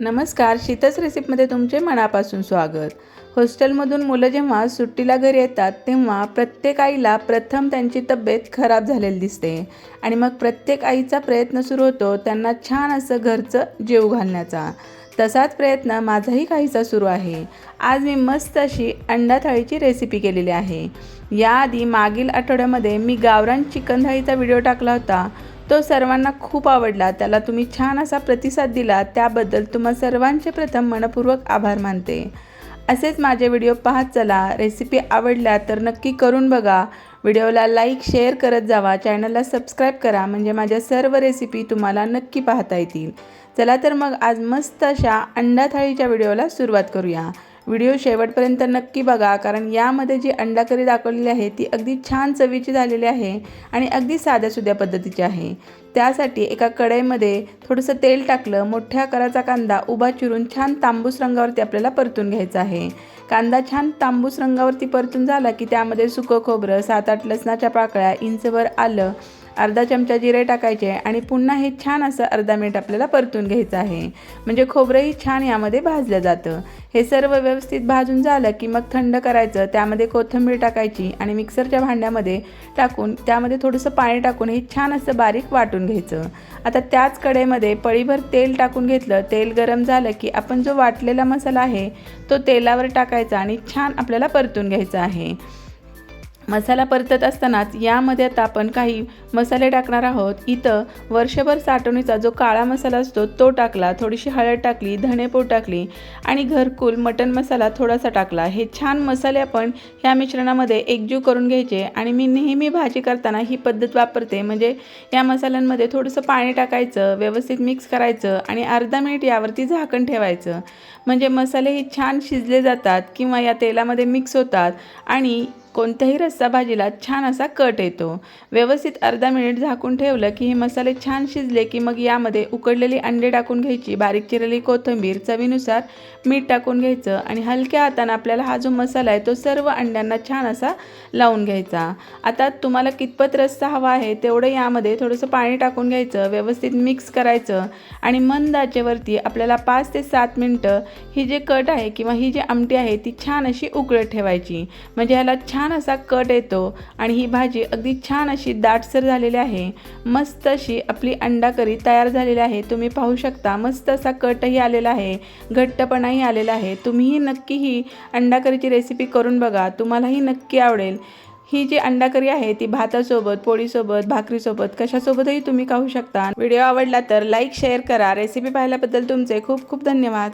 नमस्कार शीतस रेसिपीमध्ये तुमचे मनापासून स्वागत. हॉस्टेलमधून मुलं जेव्हा सुट्टीला घरी येतात तेव्हा प्रत्येक आईला प्रथम त्यांची तब्येत खराब झालेली दिसते. आणि मग प्रत्येक आईचा प्रयत्न सुरू होतो त्यांना छान असं घरचं जेव घालण्याचा. तसाच प्रयत्न माझाही काहीसा सुरू आहे. आज मी मस्त अशी अंडा थाळीची रेसिपी केलेली आहे. याआधी मागील आठवड्यामध्ये मी गावरान चिकन थाळीचा व्हिडिओ टाकला होता. तो सर्वांना खूप आवडला. त्याला तुम्ही छान असा प्रतिसाद दिला त्याबद्दल तुम्हा सर्वांचे प्रथम मनपूर्वक आभार मानते. असेच माझे व्हिडिओ पाहत चला. रेसिपी आवडल्या तर नक्की करून बघा. व्हिडिओला लाईक शेअर करत जावा. चॅनलला सबस्क्राईब करा. म्हणजे माझ्या सर्व रेसिपी तुम्हाला नक्की पाहता येतील. चला तर मग आज मस्त अशा अंडा थाळीच्या व्हिडिओला सुरुवात करूया. व्हिडिओ शेवटपर्यंत नक्की बघा कारण यामध्ये जी अंडाकरी दाखवलेली आहे ती अगदी छान चवीची झालेली आहे आणि अगदी साध्यासुध्या पद्धतीची आहे. त्यासाठी एका कढईमध्ये थोडंसं तेल टाकलं मोठ्या आकाराचा कांदा उभा चिरून छान तांबूस रंगावरती आपल्याला परतून घ्यायचा आहे. कांदा छान तांबूस रंगावरती परतून झाला की त्यामध्ये सुकं खोबरं सात आठ लसणाच्या पाकळ्या इंचभर आलं अर्धा चमचा जिरे टाकायचे आणि पुन्हा हे छान असं अर्धा मिनिट आपल्याला परतून घ्यायचं आहे. म्हणजे खोबरंही छान यामध्ये भाजलं जातं. हे सर्व व्यवस्थित भाजून झालं की मग थंड करायचं त्यामध्ये कोथिंबीर टाकायची आणि मिक्सरच्या भांड्यामध्ये टाकून त्यामध्ये थोडंसं पाणी टाकून हे छान असं बारीक वाटून घ्यायचं. आता त्याच कडेमध्ये पळीभर तेल टाकून घेतलं तेल गरम झालं की आपण जो वाटलेला मसाला आहे तो तेलावर टाकायचा आणि छान आपल्याला परतून घ्यायचा आहे. मसाला परतत असतानाच यामध्ये आता आपण काही मसाले टाकणार आहोत. इथं वर्षभर साठवणीचा जो काळा मसाला असतो तो टाकला. थोडीशी हळद टाकली धणेपूड टाकली आणि घरकुल मटन मसाला थोडासा टाकला. हे छान मसाले आपण ह्या मिश्रणामध्ये एकजीव करून घ्यायचे आणि मी नेहमी भाजी करताना ही पद्धत वापरते. म्हणजे या मसाल्यांमध्ये थोडंसं पाणी टाकायचं व्यवस्थित मिक्स करायचं आणि अर्धा मिनिट यावरती झाकण ठेवायचं. म्हणजे मसाले हे छान शिजले जातात किंवा या तेलामध्ये मिक्स होतात आणि कोणत्याही रस्सा भाजीला छान असा कट येतो. व्यवस्थित अर्धा मिनिट झाकून ठेवलं की हे मसाले छान शिजले की मग यामध्ये उकडलेली अंडे टाकून घ्यायची बारीक चिरलेली कोथिंबीर चवीनुसार मीठ टाकून घ्यायचं आणि हलक्या हातानं आपल्याला हा जो मसाला आहे तो सर्व अंड्यांना छान असा लावून घ्यायचा. आता तुम्हाला कितपत रस्सा हवा आहे तेवढं यामध्ये थोडंसं पाणी टाकून घ्यायचं व्यवस्थित मिक्स करायचं आणि मंद आचेवरती आपल्याला पाच ते सात मिनटं ही जे कट आहे किंवा ही जी आमटी आहे ती छान अशी उकळत ठेवायची. म्हणजे ह्याला छान छान असा कट येतो आणि ही भाजी अगदी छान अशी दाटसर झालेली आहे. मस्त अशी आपली अंडा करी तयार झालेली आहे. तुम्ही पाहू शकता मस्त असा कटही आलेला आहे घट्टपणाही आलेला आहे. तुम्हीही नक्की ही अंडा करीची रेसिपी करून बघा तुम्हालाही नक्की आवडेल. ही जी अंडा करी आहे ती भातासोबत पोळीसोबत भाकरीसोबत कशासोबतही तुम्ही खाऊ शकता. व्हिडिओ आवडला तर लाईक शेअर करा. रेसिपी पाहिल्याबद्दल तुमचे खूप खूप धन्यवाद.